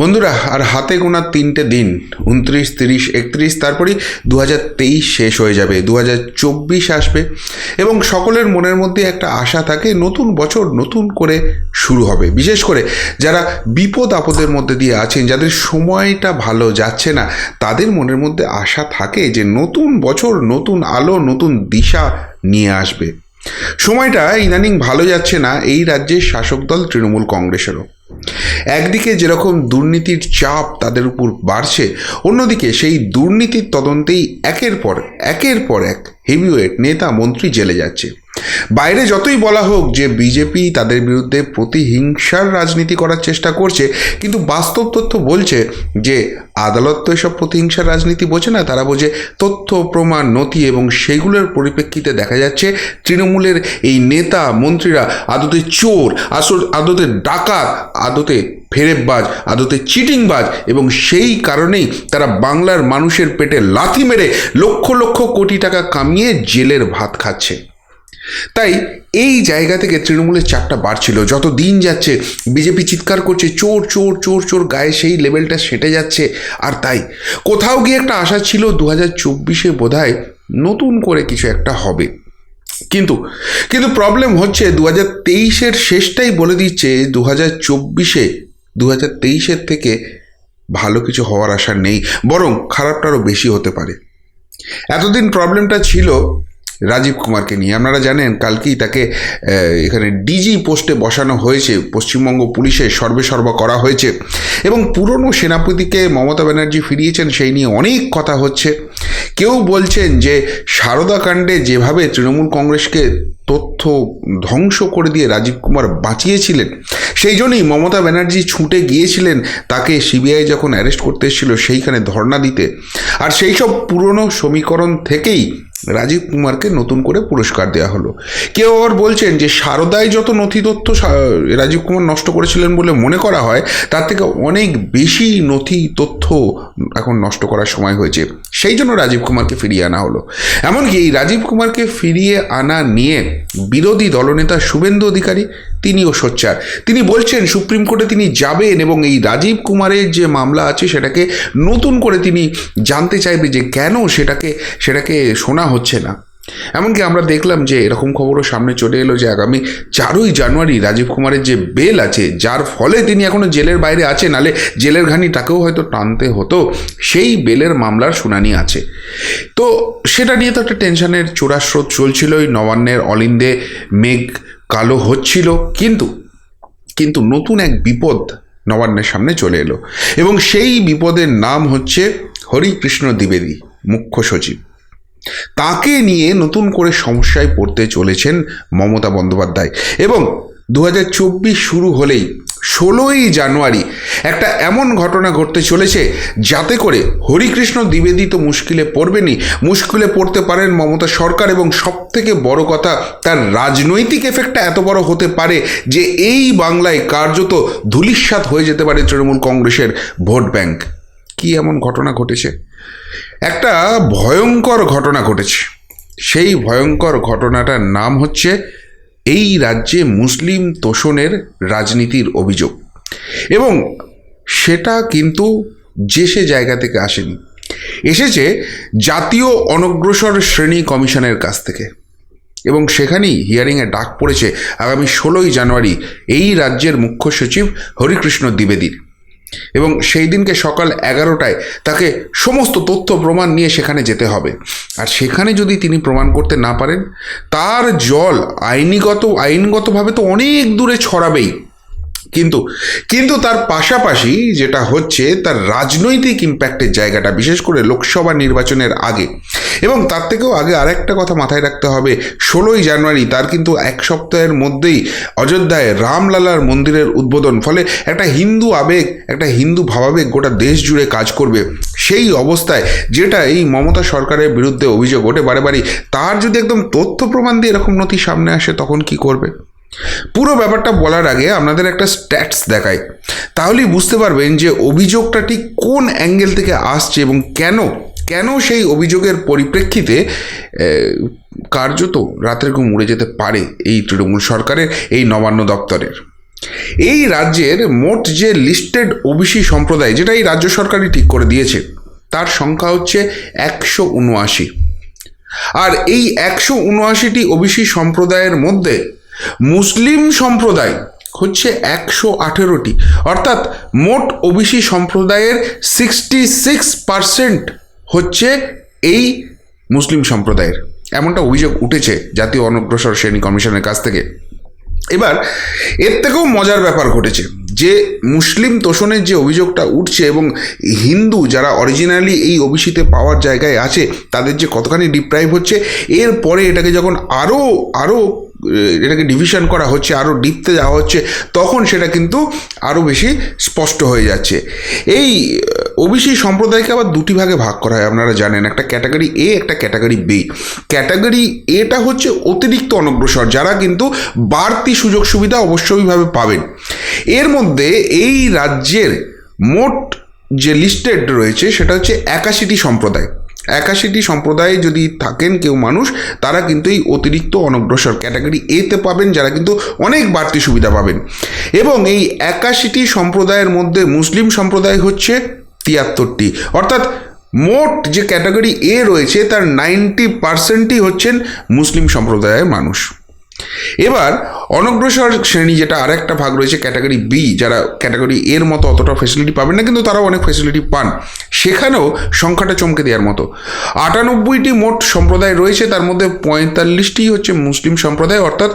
বন্ধুরা, আর হাতে গোনা তিনটে দিন, উনত্রিশ, তিরিশ, একত্রিশ, তারপরেই দু তেইশ শেষ হয়ে যাবে দু চব্বিশ আসবে এবং সকলের মনের মধ্যে একটা আশা থাকে, নতুন বছর নতুন করে শুরু হবে। বিশেষ করে যারা বিপদ আপদের মধ্যে দিয়ে আছেন, যাদের সময়টা ভালো যাচ্ছে না, তাদের মনের মধ্যে আশা থাকে যে নতুন বছর, নতুন আলো, নতুন দিশা নিয়ে আসবে। সময়টা ইদানিং ভালো যাচ্ছে না, এই রাজ্যের শাসক দল তৃণমূল কংগ্রেসেরও। একদিকে যেরকম দুর্নীতির চাপ তাদের উপর বাড়ছে, অন্যদিকে সেই দুর্নীতির তদন্তেই একের পর একের পর এক হেভিওয়েট নেতা মন্ত্রী জেলে যাচ্ছে। বাইরে যতই বলা হোক যে বিজেপি তাদের বিরুদ্ধে প্রতিহিংসার রাজনীতি করার চেষ্টা করছে, কিন্তু বাস্তব তথ্য বলছে যে আদালত তো এসব প্রতিহিংসার রাজনীতি বোঝে না, তারা বোঝে তথ্য, প্রমাণ, নথি এবং সেগুলোর পরিপ্রেক্ষিতে দেখা যাচ্ছে তৃণমূলের এই নেতা মন্ত্রীরা আদতে চোর, আসল আদতে ডাকাত, আদতে ফেরেববাজ, আদতে চিটিংবাজ এবং সেই কারণেই তারা বাংলার মানুষের পেটে লাথি মেরে লক্ষ লক্ষ কোটি টাকা কামিয়ে জেলের ভাত খাচ্ছে। তাই এই জায়গা থেকে তৃণমূলের চাপটা বাড়ছিল। যত দিন যাচ্ছে, বিজেপি চিৎকার করছে, চোর চোর চোর চোর, গায়ে সেই লেভেলটা সেটে যাচ্ছে। আর তাই, কোথাও গিয়ে একটা আশা ছিল দু হাজার চব্বিশে বোধহয় নতুন করে কিছু একটা হবে। কিন্তু কিন্তু প্রবলেম হচ্ছে দু হাজার তেইশের শেষটাই বলে দিচ্ছে দু হাজার চব্বিশে দু হাজার তেইশের থেকে ভালো কিছু হওয়ার আশা নেই, বরং খারাপটা আরও বেশি হতে পারে। এতদিন প্রবলেমটা ছিল রাজীব কুমারকে নিয়ে। আপনারা জানেন, কালকেই তাকে এখানে ডিজি পোস্টে বসানো হয়েছে। পশ্চিমবঙ্গ পুলিশে সর্বে সর্বা করা হয়েছে। এবং পুরনো সেনাপতিকে মমতা ব্যানার্জি ফিরিয়েছেন, সেই নিয়ে অনেক কথা হচ্ছে। কেউ বলছেন যে সারদা কাণ্ডে যেভাবে তৃণমূল কংগ্রেসকে তথ্য ধ্বংস করে দিয়ে রাজীব কুমার বাঁচিয়েছিলেন, সেই জন্যই মমতা ব্যানার্জি ছুটে গিয়েছিলেন তাকে সিবিআই যখন অ্যারেস্ট করতে এসেছিল সেইখানে ধর্ণা দিতে। আর সেই সব পুরনো সমীকরণ থেকেই রাজীব কুমারকে নতুন করে পুরস্কার দেওয়া হলো। কেউ আবার বলছেন যে সারদায় যত নথি তথ্য রাজীব কুমার নষ্ট করেছিলেন বলে মনে করা হয়, তার থেকে অনেক বেশি নথি তথ্য এখন নষ্ট করার সময় হয়েছে। সেই জন্য রাজীব কুমারকে ফিরিয়ে আনা হলো। এমনকি এই রাজীব কুমারকে ফিরিয়ে আনা নিয়ে বিরোধী দলনেতা শুভেন্দু অধিকারী তিনিও সোচ্চার। তিনি বলছেন, সুপ্রিম কোর্টে তিনি যাবেন এবং এই রাজীব কুমারের যে মামলা আছে, সেটাকে নতুন করে তিনি জানতে চাইবে যে কেন সেটাকে সেটাকে শোনা হচ্ছে না। এমনকি আমরা দেখলাম যে এরকম খবরও সামনে চলে এলো যে আগামী চারই জানুয়ারি রাজীব কুমারের যে বেল আছে, যার ফলে তিনি এখনও জেলের বাইরে আছে নালে জেলের ঘানি তাকেও হয়তো টানতে হতো, সেই বেলের মামলার শুনানি আছে। তো সেটা নিয়ে তো একটা টেনশনের চূড়াস্রোত চলছিল ওই নবান্নের অলিন্দে মেঘ কালো হচ্ছিল, কিন্তু কিন্তু নতুন এক বিপদ নবান্নের সামনে চলে এলো। এবং সেই বিপদের নাম হচ্ছে হরিকৃষ্ণ দ্বিবেদী, মুখ্য সচিব। তাকে নিয়ে নতুন করে সমস্যায় পড়তে চলেছেন মমতা বন্দ্যোপাধ্যায়। এবং দু হাজার চব্বিশ শুরু হলেই ষোলোই জানুয়ারি একটা এমন ঘটনা ঘটতে চলেছে যাতে করে হরিকৃষ্ণ দ্বিবেদী তো মুশকিলে পড়বেনই। মুশকিলে পড়তে পারেন মমতা সরকার এবং সব থেকে বড় কথা তার রাজনৈতিক এফেক্টটা এত বড় হতে পারে যে এই বাংলায় কার্যত ধূলিস্বাত হয়ে যেতে পারে তৃণমূল কংগ্রেসের ভোট ব্যাংক। কি এমন ঘটনা ঘটেছে? একটা ভয়ঙ্কর ঘটনা ঘটেছে। সেই ভয়ঙ্কর ঘটনাটার নাম হচ্ছে এই রাজ্যে মুসলিম তোষণের রাজনীতির অভিযোগ। এবং সেটা কিন্তু যে সে জায়গা থেকে আসেনি। এসেছে জাতীয় অনগ্রসর শ্রেণি কমিশনের কাছ থেকে। এবং সেখানেই হিয়ারিংয়ে ডাক পড়েছে আগামী ষোলোই জানুয়ারি এই রাজ্যের মুখ্য সচিব হরিকৃষ্ণ দ্বিবেদীর। এবং সেই দিনকে সকাল এগারোটায় তাকে সমস্ত তথ্য প্রমাণ নিয়ে সেখানে যেতে হবে। আর সেখানে যদি তিনি প্রমাণ করতে না পারেন, তার জল আইনিগত, আইনগতভাবে তো অনেক দূরে ছড়াবেই। কিন্তু কিন্তু তার পাশাপাশি যেটা হচ্ছে, তার রাজনৈতিক ইম্প্যাক্টের জায়গাটা, বিশেষ করে লোকসভা নির্বাচনের আগে। এবং তার থেকেও আগে আরেকটা কথা মাথায় রাখতে হবে, ষোলোই জানুয়ারি তার কিন্তু এক সপ্তাহের মধ্যেই অযোধ্যায় রামলালার মন্দিরের উদ্বোধন। ফলে একটা হিন্দু আবেগ, একটা হিন্দু ভাবাবেগ গোটা দেশ জুড়ে কাজ করবে। সেই অবস্থায় যেটা এই মমতা সরকারের বিরুদ্ধে অভিযোগ ওঠে বারে তার যদি একদম তথ্য প্রমাণ দিয়ে এরকম নথি সামনে আসে, তখন কি করবে? পুরো ব্যাপারটা বলার আগে আপনাদের একটা স্ট্যাটস দেখাই। তাহলেই বুঝতে পারবেন যে অভিযোগটা ঠিক কোন অ্যাঙ্গেল থেকে আসছে এবং কেন কেন সেই অভিযোগের পরিপ্রেক্ষিতে কার্যত রাতের ঘুম উড়ে যেতে পারে এই তৃণমূল সরকারের, এই নবান্ন দপ্তরের। এই রাজ্যের মোট যে লিস্টেড ওবিসি সম্প্রদায়, যেটা এই রাজ্য সরকারই ঠিক করে দিয়েছে, তার সংখ্যা হচ্ছে একশো উনআশি। আর এই একশো উনআশিটি ওবিসি সম্প্রদায়ের মধ্যে মুসলিম সম্প্রদায় হচ্ছে একশো আঠেরোটি। অর্থাৎ মোট ওবিসি সম্প্রদায়ের সিক্সটি সিক্স পারসেন্ট হচ্ছে এই মুসলিম সম্প্রদায়ের। এমনটা অভিযোগ উঠেছে জাতীয় অনগ্রসর শ্রেণি কমিশনের কাছ থেকে। এবার, এর থেকেও মজার ব্যাপার ঘটেছে যে মুসলিম তোষণের যে অভিযোগটা উঠছে এবং হিন্দু যারা অরিজিনালি এই ওবিসিতে পাওয়ার জায়গায় আছে, তাদের যে কতখানি ডিপ্রাইভ হচ্ছে, এরপরে এটাকে যখন আরও আরও এটাকে ডিভিশন করা হচ্ছে আরও ডিপতে যাওয়া হচ্ছে, তখন সেটা কিন্তু আরও বেশি স্পষ্ট হয়ে যাচ্ছে। এই ওবিসি সম্প্রদায়কে আবার দুটি ভাগে ভাগ করা হয়, আপনারা জানেন, একটা ক্যাটাগরি এ একটা ক্যাটাগরি বি ক্যাটাগরি এটা হচ্ছে অতিরিক্ত অনগ্রসর, যারা কিন্তু বাড়তি সুযোগ সুবিধা অবশ্যইভাবে পাবেন। এর মধ্যে এই রাজ্যের মোট যে লিস্টেড রয়েছে, সেটা হচ্ছে একাশিটি সম্প্রদায়। একাশিটি সম্প্রদায়ে যদি থাকেন কেউ মানুষ, তারা কিন্তু এই অতিরিক্ত অনগ্রসর ক্যাটাগরি এতে পাবেন, যারা কিন্তু অনেক বাড়তি সুবিধা পাবেন। এবং এই একাশিটি সম্প্রদায়ের মধ্যে মুসলিম সম্প্রদায় হচ্ছে তিয়াত্তরটি। অর্থাৎ মোট যে ক্যাটাগরি এ রয়েছে, তার নাইনটি পার্সেন্টই হচ্ছেন মুসলিম সম্প্রদায়ের মানুষ। এবার অনগ্রসর শ্রেণি যেটা আরেকটা ভাগ রয়েছে ক্যাটাগরি বি যারা ক্যাটাগরি এর মতো অতটা ফেসিলিটি পাবেন না, কিন্তু তারাও অনেক ফেসিলিটি পান। সেখানেও সংখ্যাটা চমকে দেওয়ার মতো। আটানব্বইটি মোট সম্প্রদায় রয়েছে, তার মধ্যে পঁয়তাল্লিশটি হচ্ছে মুসলিম সম্প্রদায়, অর্থাৎ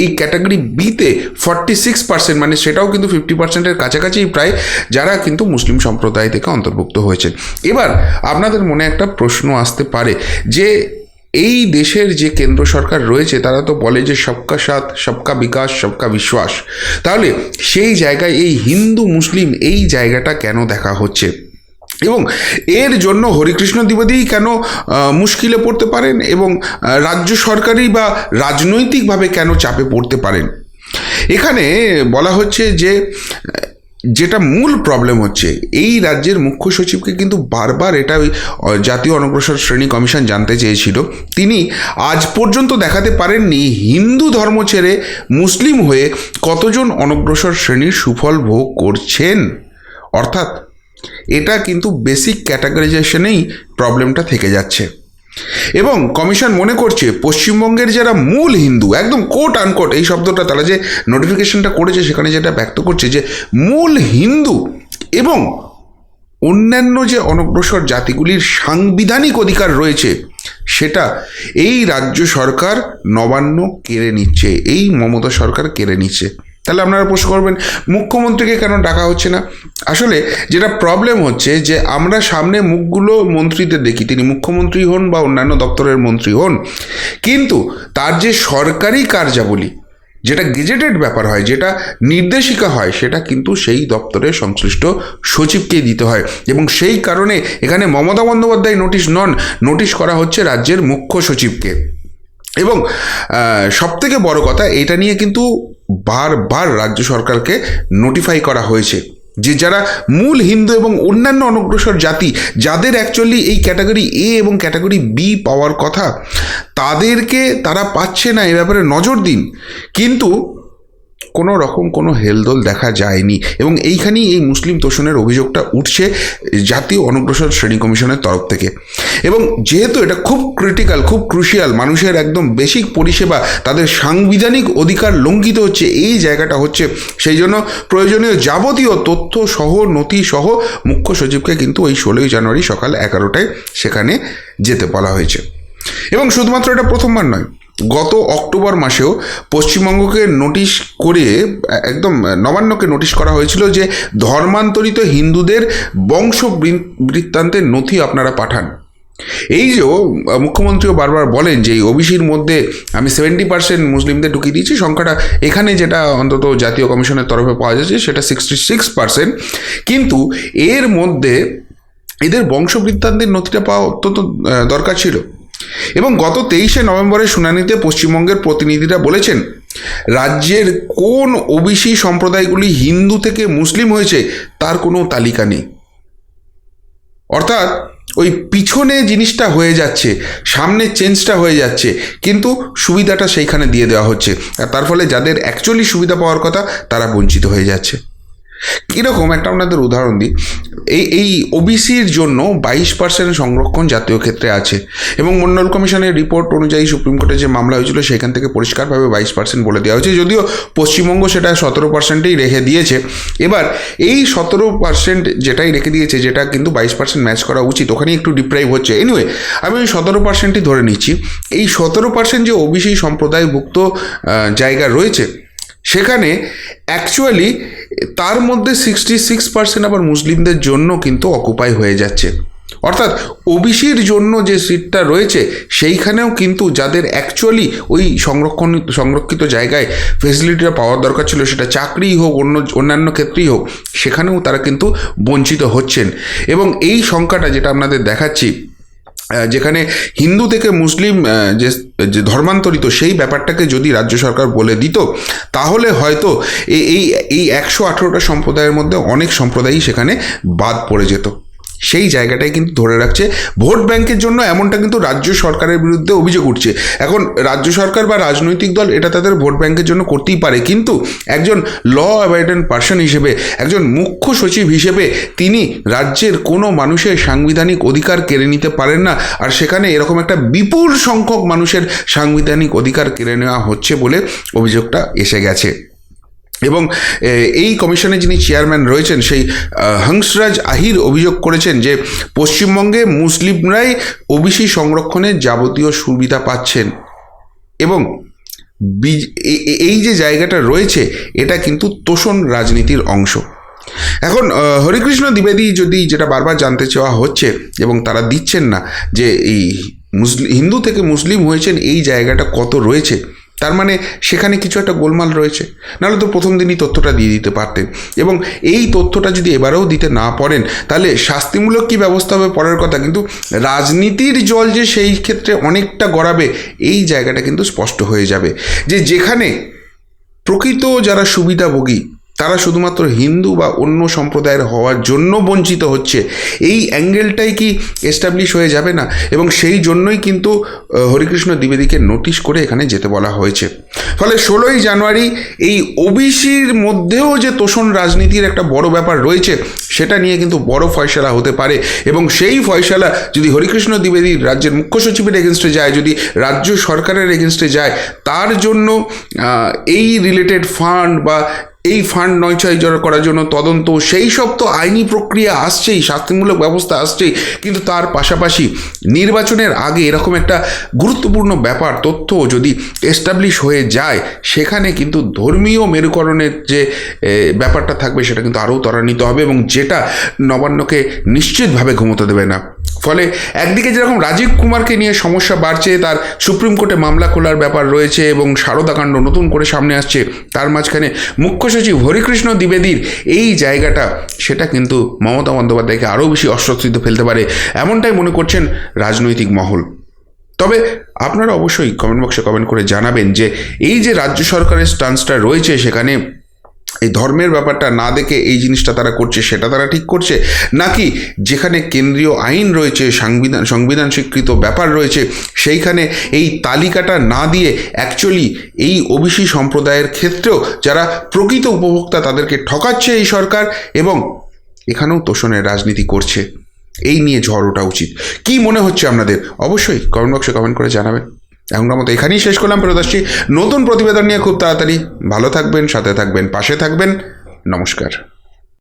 এই ক্যাটাগরি বিতে ফর্টি সিক্স পার্সেন্ট মানে সেটাও কিন্তু ফিফটি পার্সেন্টের কাছাকাছি প্রায়, যারা কিন্তু মুসলিম সম্প্রদায় থেকে অন্তর্ভুক্ত হয়েছে এবার আপনাদের মনে একটা প্রশ্ন আসতে পারে, যে এই দেশের যে কেন্দ্র সরকার রয়েছে, তারা তো বলে যে সবকা সাথ, সবকা বিকাশ, সবকা বিশ্বাস। তাহলে সেই জায়গায় এই হিন্দু, মুসলিম এই জায়গাটা কেন দেখা হচ্ছে? এবং এর জন্য হরিকৃষ্ণ দ্বিবেদী কেন মুশকিলে পড়তে পারেন এবং রাজ্য সরকারি বা রাজনৈতিকভাবে কেন চাপে পড়তে পারেন? এখানে বলা হচ্ছে যে যেটা মূল প্রবলেম হচ্ছে, এই রাজ্যের মুখ্য সচিবকে কিন্তু বারবার এটা জাতীয় অনগ্রসর শ্রেণি কমিশন জানতে চেয়েছিল। তিনি আজ পর্যন্ত দেখাতে পারেননি হিন্দু ধর্ম ছেড়ে মুসলিম হয়ে কতজন অনগ্রসর শ্রেণির সুফল ভোগ করছেন। অর্থাৎ, এটা কিন্তু বেসিক ক্যাটাগরাইজেশনেই প্রবলেমটা থেকে যাচ্ছে। এবং কমিশন মনে করছে পশ্চিমবঙ্গের যারা মূল হিন্দু, একদম কোট আনকোট এই শব্দটা তারা যে নোটিফিকেশনটা করেছে সেখানে যেটা ব্যক্ত করছে যে মূল হিন্দু এবং অন্যান্য যে অনগ্রসর জাতিগুলির সাংবিধানিক অধিকার রয়েছে, সেটা এই রাজ্য সরকার নবান্ন কেড়ে নিচ্ছে, এই মমতা সরকার কেড়ে নিচ্ছে। তাহলে আপনারা প্রশ্ন করবেন, মুখ্যমন্ত্রীকে কেন ডাকা হচ্ছে না? আসলে যেটা প্রবলেম হচ্ছে যে আমরা সামনে মুখগুলো মন্ত্রীদের দেখি, তিনি মুখ্যমন্ত্রী হন বা অন্যান্য দপ্তরের মন্ত্রী হন, কিন্তু তার যে সরকারি কার্যাবলী, যেটা গেজেটেড ব্যাপার হয়, যেটা নির্দেশিকা হয়, সেটা কিন্তু সেই দপ্তরের সংশ্লিষ্ট সচিবকেই দিতে হয় এবং সেই কারণে এখানে Mamata Bandyopadhyay notice non notice করা হচ্ছে রাজ্যের মুখ্য সচিবকে। এবং সব থেকে বড় কথা, এটা নিয়ে কিন্তু বারবার রাজ্য সরকারকে নোটিফাই করা হয়েছে যে যারা মূল হিন্দু এবং অন্যান্য অনগ্রসর জাতি, যাদের অ্যাকচুয়ালি এই ক্যাটাগরি এ এবং ক্যাটাগরি বি পাওয়ার কথা, তাদেরকে তারা পাচ্ছে না, এ ব্যাপারে নজর দিন। কিন্তু কোনো রকম কোনো হেলদোল দেখা যায়নি। এবং এইখানেই এই মুসলিম তোষণের অভিযোগটা উঠছে জাতীয় অনগ্রসর শ্রেণি কমিশনের তরফ থেকে। এবং যেহেতু এটা খুব ক্রিটিক্যাল খুব ক্রুশিয়াল মানুষের একদম বেসিক পরিষেবা, তাদের সাংবিধানিক অধিকার লঙ্ঘিত হচ্ছে, এই জায়গাটা হচ্ছে, সেই জন্য প্রয়োজনীয় যাবতীয় তথ্য সহ, নথি সহ মুখ্য সচিবকে কিন্তু ওই ষোলোই জানুয়ারি সকাল এগারোটায় সেখানে যেতে বলা হয়েছে। এবং শুধুমাত্র এটা প্রথমবার নয় গত অক্টোবর মাসেও পশ্চিমবঙ্গকে নোটিশ করে, একদম নবান্নকে নোটিশ করা হয়েছিল যে ধর্মান্তরিত হিন্দুদের বংশ বৃত্তান্তের নথি আপনারা পাঠান। এই যে মুখ্যমন্ত্রীও বারবার বলেন যে এই ওবিসির মধ্যে আমি সেভেন্টি পার্সেন্ট মুসলিমদের ঢুকিয়ে দিয়েছি, সংখ্যাটা এখানে যেটা অন্তত জাতীয় কমিশনের তরফে পাওয়া যাচ্ছে সেটা সিক্সটি সিক্স পার্সেন্ট কিন্তু এর মধ্যে এদের বংশবৃত্তান্তের নথিটা পাওয়া অত্যন্ত দরকার ছিল। এবং গত তেইশে নভেম্বরের শুনানিতে পশ্চিমবঙ্গের প্রতিনিধিরা বলেছেন, রাজ্যের কোন ওবিসি সম্প্রদায়গুলি হিন্দু থেকে মুসলিম হয়েছে তার কোনো তালিকা নেই। অর্থাৎ ওই পিছনে জিনিসটা হয়ে যাচ্ছে, সামনে চেঞ্জটা হয়ে যাচ্ছে, কিন্তু সুবিধাটা সেইখানে দিয়ে দেওয়া হচ্ছে। আর তার ফলে যাদের অ্যাকচুয়ালি সুবিধা পাওয়ার কথা তারা বঞ্চিত হয়ে যাচ্ছে। কীরকম? একটা আপনাদের উদাহরণ দিই। এই এই ওবিসির জন্য বাইশ পার্সেন্ট সংরক্ষণ জাতীয় ক্ষেত্রে আছে এবং মন্ডল কমিশনের রিপোর্ট অনুযায়ী সুপ্রিম কোর্টে যে মামলা হয়েছিল সেখান থেকে পরিষ্কারভাবে বাইশ পার্সেন্ট বলে দেওয়া হয়েছে। যদিও পশ্চিমবঙ্গ সেটা সতেরো পার্সেন্টেই রেখে দিয়েছে। এবার এই সতেরো পার্সেন্ট যেটাই রেখে দিয়েছে, যেটা কিন্তু বাইশ পার্সেন্ট ম্যাচ করা উচিত ওখানে একটু ডিপ্রাইভ হচ্ছে। এনিওয়ে আমি ওই সতেরো পার্সেন্টই ধরে নিচ্ছি। এই সতেরো পার্সেন্ট যে ওবিসি সম্প্রদায়ভুক্ত জায়গা রয়েছে সেখানে অ্যাকচুয়ালি তার মধ্যে সিক্সটি সিক্স পার্সেন্ট আবার মুসলিমদের জন্য কিন্তু অকুপাই হয়ে যাচ্ছে। অর্থাৎ ওবিসির জন্য যে সিটটা রয়েছে, সেইখানেও কিন্তু যাদের অ্যাকচুয়ালি ওই সংরক্ষণ, সংরক্ষিত জায়গায় ফেসিলিটিটা পাওয়ার দরকার ছিল, সেটা চাকরিই হোক, অন্য, অন্যান্য ক্ষেত্রেই হোক, সেখানেও তারা কিন্তু বঞ্চিত হচ্ছেন। এবং এই সংখ্যাটা যেটা আপনাদের দেখাচ্ছি যেখানে হিন্দু থেকে মুসলিম যে যে ধর্মান্তরিত সেই ব্যাপারটাকে যদি রাজ্য সরকার বলে দিত, তাহলে হয়তো এই এই একশো আঠেরোটা সম্প্রদায়ের মধ্যে অনেক সম্প্রদায়ই সেখানে বাদ পড়ে যেত। সেই জায়গাটাই কিন্তু ধরে রাখছে। ভোট ব্যাংকের জন্য এমনটা কিন্তু রাজ্য সরকারের বিরুদ্ধে অভিযোগ উঠছে। এখন রাজ্য সরকার বা রাজনৈতিক দল এটা তাদের ভোট ব্যাংকের জন্য করতেই পারে। কিন্তু একজন ল অ্যাবাইডেন্ট পার্সন হিসেবে, একজন মুখ্য সচিব হিসেবে তিনি রাজ্যের কোনো মানুষের সাংবিধানিক অধিকার কেড়ে নিতে পারেন না। আর সেখানে এরকম একটা বিপুল সংখ্যক মানুষের সাংবিধানিক অধিকার কেড়ে নেওয়া হচ্ছে বলে অভিযোগটা এসে গেছে। এবং এই কমিশনে যিনি চেয়ারম্যান রয়েছেন, সেই হংসরাজ আহির অভিযোগ করেছেন যে পশ্চিমবঙ্গে মুসলিমরাই ওবিসি সংরক্ষণের যাবতীয় সুবিধা পাচ্ছেন। এবং এই যে জায়গাটা রয়েছে, এটা কিন্তু তোষণ রাজনীতির অংশ। এখন হরিকৃষ্ণ দ্বিবেদী যদি যেটা বারবার জানতে চাওয়া হচ্ছে এবং তারা দিচ্ছেন না যে এই মুসলিম হিন্দু থেকে মুসলিম হয়েছেন, এই জায়গাটা কত রয়েছে তার মানে সেখানে কিছু একটা গোলমাল রয়েছে। নাহলে তো প্রথম দিনই তথ্যটা দিয়ে দিতে পারতেন। এবং এই তথ্যটা যদি এবারেও দিতে না পড়েন তাহলে শাস্তিমূলক কী ব্যবস্থা হবে পরের কথা? কিন্তু রাজনীতির জল যে সেই ক্ষেত্রে অনেকটা গড়াবে, এই জায়গাটা কিন্তু স্পষ্ট হয়ে যাবে। যে যেখানে প্রকৃত যারা সুবিধাভোগী তারা শুধুমাত্র হিন্দু বা অন্য সম্প্রদায়ের হওয়ার জন্য বঞ্চিত হচ্ছে। এই অ্যাঙ্গেলটাই কি এস্টাবলিশ হয়ে যাবে না? এবং সেই জন্যই কিন্তু হরিকৃষ্ণ দ্বিবেদীকে নোটিশ করে এখানে যেতে বলা হয়েছে। ফলে ষোলোই জানুয়ারি এই ওবিসির মধ্যেও যে তোষণ রাজনীতির একটা বড় ব্যাপার রয়েছে, সেটা নিয়ে কিন্তু বড় ফয়সালা হতে পারে। এবং সেই ফয়সালা যদি হরিকৃষ্ণ দ্বিবেদী রাজ্যের মুখ্য সচিবের এগেনস্টে যায়, যদি রাজ্য সরকারের এগেনস্টে যায়, তার জন্য এই রিলেটেড ফান্ড বা এই ফান্ড নয়ছয় করার জন্য তদন্ত, সেই সব তো আইনি প্রক্রিয়া আসছেই, শাস্তিমূলক ব্যবস্থা আসছেই, কিন্তু তার পাশাপাশি নির্বাচনের আগে এরকম একটা গুরুত্বপূর্ণ ব্যাপার, তথ্য যদি এস্টাবলিশ হয়ে যায়, সেখানে কিন্তু ধর্মীয় মেরুকরণের যে ব্যাপারটা থাকবে, সেটা কিন্তু আরও ত্বরান্বিত হবে এবং যেটা নবান্নকে নিশ্চিতভাবে ঘুমোতে দেবে না। ফলে একদিকে যেরকম রাজীব কুমারকে নিয়ে সমস্যা বাড়ছে, তার সুপ্রিম কোর্টে মামলা খোলার ব্যাপার রয়েছে এবং সারদাকাণ্ড নতুন করে সামনে আসছে, তার মাঝখানে মুখ্য সচিব হরিকৃষ্ণ দ্বিবেদীর এই জায়গাটা, সেটা কিন্তু মমতা বন্দ্যোপাধ্যায়কে আরও বেশি অস্বস্তিতে ফেলতে পারে, এমনটাই মনে করছেন রাজনৈতিক মহল। তবে আপনারা অবশ্যই কমেন্ট বক্সে কমেন্ট করে জানাবেন যে এই যে রাজ্য সরকারের স্টান্সটা রয়েছে সেখানে এই ধর্মের ব্যাপারটা না দেখে এই জিনিসটা তারা করছে, সেটা তারা ঠিক করছে? নাকি যেখানে কেন্দ্রীয় আইন রয়েছে, সংবিধান সংবিধান স্বীকৃত ব্যাপার রয়েছে, সেইখানে এই তালিকাটা না দিয়ে অ্যাকচুয়ালি এই ওবিসি সম্প্রদায়ের ক্ষেত্রেও যারা প্রকৃত উপভোক্তা তাদেরকে ঠকাচ্ছে এই সরকার এবং এখানেও তোষণের রাজনীতি করছে। এই নিয়ে ঝড় ওঠা উচিত। কি মনে হচ্ছে আপনাদের? অবশ্যই কমেন্ট বক্সে কমেন্ট করে জানাবেন। এখনকার মতো এখানেই শেষ করলাম প্রদাসী নতুন প্রতিবেদন নিয়ে খুব তাড়াতাড়ি। ভালো থাকবেন, সাথে থাকবেন, পাশে থাকবেন। নমস্কার।